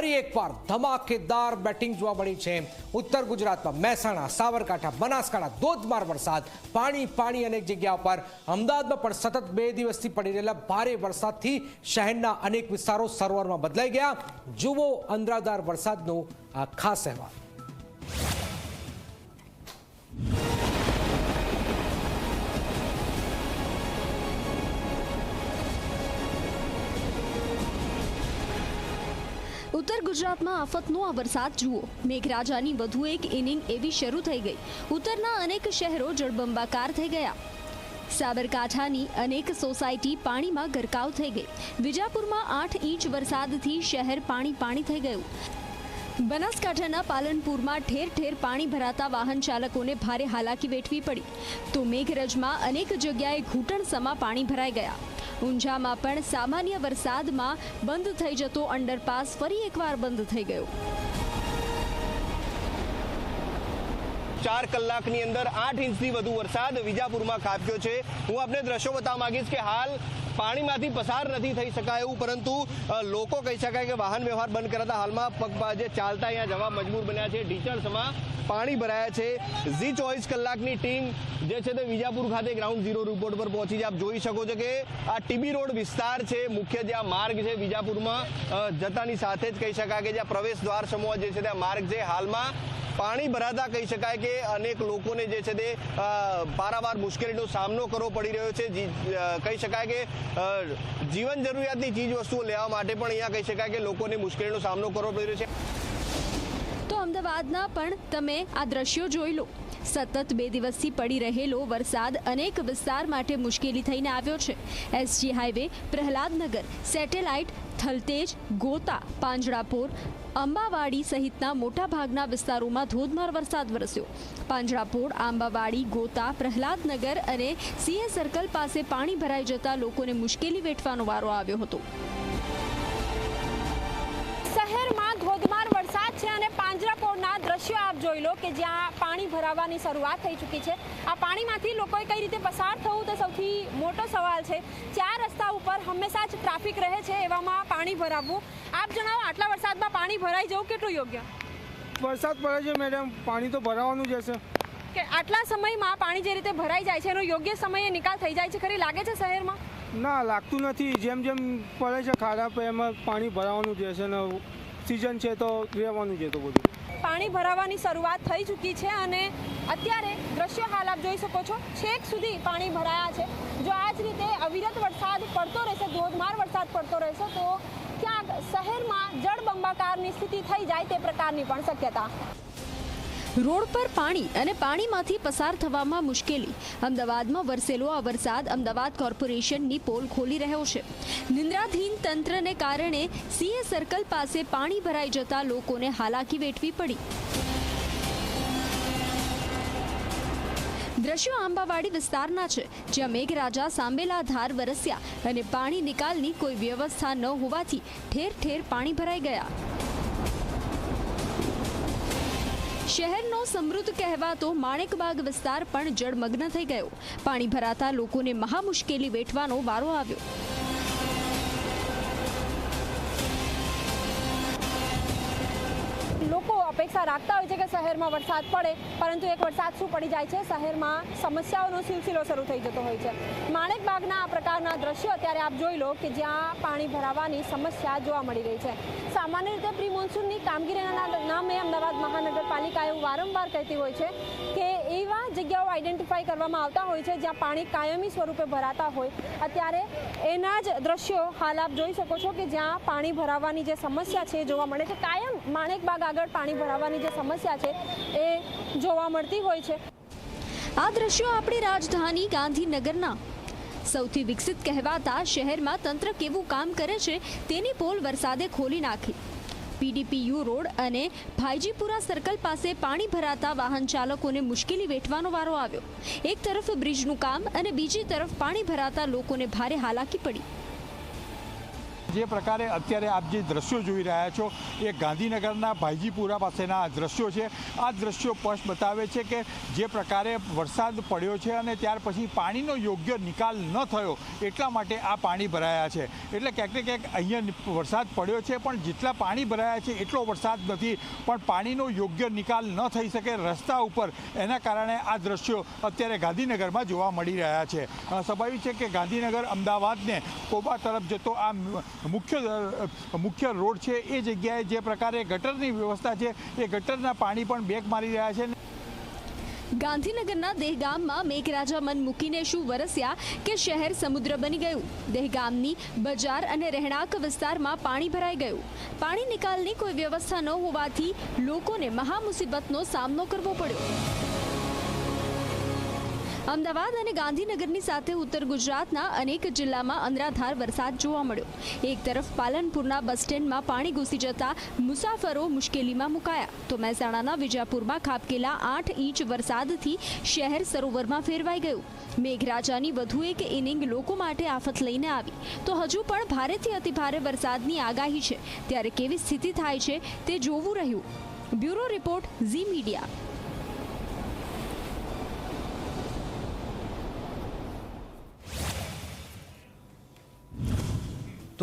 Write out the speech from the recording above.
ફરી એકવાર ધમાકેદાર બેટિંગ જોવા મળી છે. ઉત્તર ગુજરાતમાં મહેસાણા, સાબરકાંઠા, બનાસકાંઠા, ધોધમાર વરસાદ, પાણી પાણી અનેક જગ્યા પર અમદાવાદમાં પણ સતત બે દિવસથી પડી રહેલા ભારે વરસાદથી શહેરના અનેક વિસ્તારો સરોવરમાં બદલાઈ ગયા. જુઓ અંદરાધાર વરસાદનો આ ખાસ અહેવાલ. ઉત્તર ગુજરાતમાં આફતનો આ વરસાદ જુઓ. મેઘરાજાની વધુ એક ઇનિંગ એવી શરૂ થઈ ગઈ. ઉત્તરના અનેક શહેરો જળબંબાકાર થઈ ગયા. સાબરકાંઠાની અનેક સોસાયટી પાણીમાં ગરકાવ થઈ ગઈ. વિજાપુરમાં આઠ ઇંચ વરસાદથી શહેર પાણી પાણી થઈ ગયું. બનાસકાંઠાના પાલનપુરમાં ઠેર ઠેર પાણી ભરાતા વાહન ચાલકોને ભારે હાલાકી વેઠવી પડી. તો મેઘરજમાં અનેક જગ્યાએ ઘૂંટણસમાં પાણી ભરાઈ ગયા. ઊંઝામાં પણ સામાન્ય વરસાદમાં બંધ થઈ જતો અંડરપાસ ફરી એકવાર બંધ થઈ ગયો. ચાર કલાકની અંદર આઠ ઇંચથી વધુ વરસાદ વિજાપુરમાં ખાબક્યો છે. હું આપને દ્રશ્યો બતાવવા માંગીશ કે હાલ પાણીમાંથી પસાર નથી થઈ શકાય એવું, પરંતુ લોકો કહી શકાય કે વાહન વ્યવહાર બંધ કરાતા હાલમાં પગપાજે ચાલતા અહીંયા જવા મજબૂર બન્યા છે. ઢીચણસમાં પાણી ભરાયા છે. ઝી ચોવીસ કલાકની ટીમ જે છે તે વિજાપુર ખાતે ગ્રાઉન્ડ ઝીરો રિપોર્ટ પર પહોંચી છે. આપ જોઈ શકો છો કે આ ટીબી રોડ વિસ્તાર છે. મુખ્ય જે આ માર્ગ છે વિજાપુરમાં જતાની સાથે જ કહી શકાય કે જ્યાં પ્રવેશ દ્વાર સમૂહ જે છે ત્યાં માર્ગ છે. હાલમાં પાણી ભરાતા કહી શકાય કે અનેક લોકોને જે છે તે પારાવાર મુશ્કેલીનો સામનો કરવો પડી રહ્યો છે. કહી શકાય કે જીવન જરૂરિયાતની ચીજ વસ્તુઓ લેવા માટે પણ અહીંયા કહી શકાય કે લોકોને મુશ્કેલીનો સામનો કરવો પડી રહ્યો છે. તો અમદાવાદના પણ તમે આ દ્રશ્યો જોઈ લો. સતત બે દિવસથી પડી રહેલો વરસાદ અનેક વિસ્તાર માટે મુશ્કેલી થઈને આવ્યો છે. SG highway, Prahladnagar, Satellite, Thaltej, Gota, Panjrapol, Ambawadi સહિતના મોટાભાગના વિસ્તારોમાં ધોધમાર વરસાદ વરસ્યો. પાંજરાપોર, આંબાવાડી, ગોતા, પ્રહલાદનગર અને સીએ સર્કલ પાસે પાણી ભરાઈ જતા લોકોને મુશ્કેલી વેઠવાનો વારો આવ્યો હતો. શહેરમાં ધોધમાર છે અને પાંજરાપોળના દ્રશ્યો આપ જોઈ લો કે જ્યાં પાણી ભરાવાની શરૂઆત થઈ ચૂકી છે. આ પાણીમાંથી લોકોએ કઈ રીતે પસાર થવું તે સૌથી મોટો સવાલ છે. ચાર રસ્તા ઉપર હંમેશા જ ટ્રાફિક રહે છે એવામાં પાણી ભરાવવું. આપ જણાવો આટલા વરસાદમાં પાણી ભરાઈ જવું કેટલું યોગ્ય? વરસાદ પડે છે મેડમ પાણી તો ભરાવાનું જ હશે. કે આટલા સમયમાં પાણી જે રીતે ભરાઈ જાય છે એનો યોગ્ય સમયે નિકાલ થઈ જાય છે ખરી લાગે છે શહેરમાં? ના લાગતું નથી. જેમ જેમ પડે છે ખાડા એમાં પાણી ભરાવાનું જ હશે ને સિઝન છે તો રહેવાનું છે તો બધું. પાણી ભરાવાની શરૂઆત થઈ ચૂકી છે અને અત્યારે દ્રશ્ય હાલ આપ જોઈ શકો છો, છેક સુધી પાણી ભરાયા છે. જો આ જ રીતે અવિરત વરસાદ પડતો રહેશે, ધોધમાર વરસાદ પડતો રહેશે, તો ક્યાંક શહેરમાં જળબંબાકારની સ્થિતિ થઈ જાય તે પ્રકારની પણ શક્યતા. રોડ પર પાણી અને પાણીમાંથી પસાર થવામાં મુશ્કેલી. અમદાવાદમાં વરસેલો આ વરસાદ અમદાવાદ કોર્પોરેશનની પોલ ખોલી રહ્યો છે. નિંદ્રાધીન તંત્રને કારણે સીએ સર્કલ પાસે પાણી ભરાઈ જતા લોકોને હાલાકી વેઠવી પડી. દ્રશ્યો આંબાવાડી વિસ્તારના છે, જ્યાં મેઘરાજા સાંબેલા ધાર વરસ્યા અને પાણી નિકાલની કોઈ વ્યવસ્થા ન હોવાથી ઠેર ઠેર પાણી ભરાઈ ગયા. શહેરનો સમૃદ્ધ કહેવાતો માણેકબાગ વિસ્તાર પણ જળમગ્ન થઈ ગયો. પાણી ભરાતા લોકોને મહા મુશ્કેલી વેઠવાનો વારો આવ્યો. અપેક્ષા રાખતા હોય છે કે શહેરમાં વરસાદ પડે, પરંતુ એક વરસાદ શું પડી જાય છે? શહેરમાં સમસ્યાઓનો સિલસિલો શરૂ થઈ જતો હોય છે. માણેક બાગના આ પ્રકારના દ્રશ્યો અત્યારે આપ જોઈ લો કે જ્યાં પાણી ભરાવાની સમસ્યા જોવા મળી રહી છે. સામાન્ય રીતે પ્રી મોન્સૂનની કામગીરીના નામે અમદાવાદ મહાનગરપાલિકા એવું વારંવાર કહેતી હોય છે કે એવા જગ્યાઓ આઈડેન્ટિફાઈ કરવામાં આવતા હોય છે જ્યાં પાણી કાયમી સ્વરૂપે ભરાતા હોય. અત્યારે એના જ દ્રશ્યો હાલ આપ જોઈ શકો છો કે જ્યાં પાણી ભરાવાની જે સમસ્યા છે જોવા મળે છે. કાયમ માણેકબાગ આગળ પાણી ભરાવાની જે સમસ્યા છે એ જોવા મળતી હોય છે. આ દ્રશ્યો આપણી રાજધાની ગાંધીનગરના. સૌથી વિકસિત કહેવાતા શહેરમાં તંત્ર કેવું કામ કરે છે તેની પોલ વરસાદે ખોલી નાખી. પીડીપીયુ રોડ અને ભાઈજીપુરા સર્કલ પાસે પાણી ભરાતા વાહન ચાલકોને મુશ્કેલી વેઠવાનો વારો આવ્યો. એક તરફ બ્રિજનું કામ અને બીજી તરફ પાણી ભરાતા લોકોને ભારે હાલાકી પડી. જે પ્રકારે અત્યારે આપ જે દ્રશ્યો જોઈ રહ્યા છો, એ ગાંધીનગરના ભાઈજીપુરા પાસેના આ દ્રશ્યો છે. આ દ્રશ્યો સ્પષ્ટ બતાવે છે કે જે પ્રકારે વરસાદ પડ્યો છે અને ત્યાર પછી પાણીનો યોગ્ય નિકાલ ન થયો, એટલા માટે આ પાણી ભરાયા છે. એટલે ક્યાંક ને ક્યાંક અહીંયા વરસાદ પડ્યો છે, પણ જેટલા પાણી ભરાયા છે, એટલો વરસાદ નથી. પણ પાણીનો યોગ્ય નિકાલ ન થઈ શકે રસ્તા ઉપર, એના કારણે આ દ્રશ્યો અત્યારે ગાંધીનગરમાં જોવા મળી રહ્યા છે. સ્વાભાવિક છે કે ગાંધીનગર અમદાવાદને કોબા તરફ જતો આ મુખ્ય મુખ્ય રોડ છે એ જગ્યાએ જે પ્રકારે ગટરની વ્યવસ્થા છે, એ ગટરના પાણી પણ બેક મારી રહ્યા છે. ગાંધીનગરના દેહગામમાં મેઘરાજા મન મૂકીને શું વરસ્યા કે શહેર સમુદ્ર બની ગયું? દેહગામની બજાર અને રહેણાંક વિસ્તારમાં પાણી ભરાઈ ગયું. પાણી નિકાલની કોઈ વ્યવસ્થા ન હોવાથી લોકોને મહા મુસીબતનો સામનો કરવો પડ્યો. અમદાવાદ અને ગાંધીનગરની સાથે ઉત્તર ગુજરાતના અનેક જિલ્લામાં અનરાધાર વરસાદ જોવા મળ્યો. એક તરફ પાલનપુરના બસ સ્ટેન્ડમાં પાણી ઘૂસી જતા મુસાફરો મુશ્કેલીમાં મુકાયા. તો મહેસાણાના વિજાપુરમાં ખાબકેલા આઠ ઇંચ વરસાદથી શહેર સરોવરમાં ફેરવાઈ ગયું. મેઘરાજાની વધુ એક ઇનિંગ લોકો માટે આફત લઈને આવી. તો હજુ પણ ભારેથી અતિભારે વરસાદની આગાહી છે. ત્યારે કેવી સ્થિતિ થાય છે તે જોવું રહ્યું. Bureau report Zee media.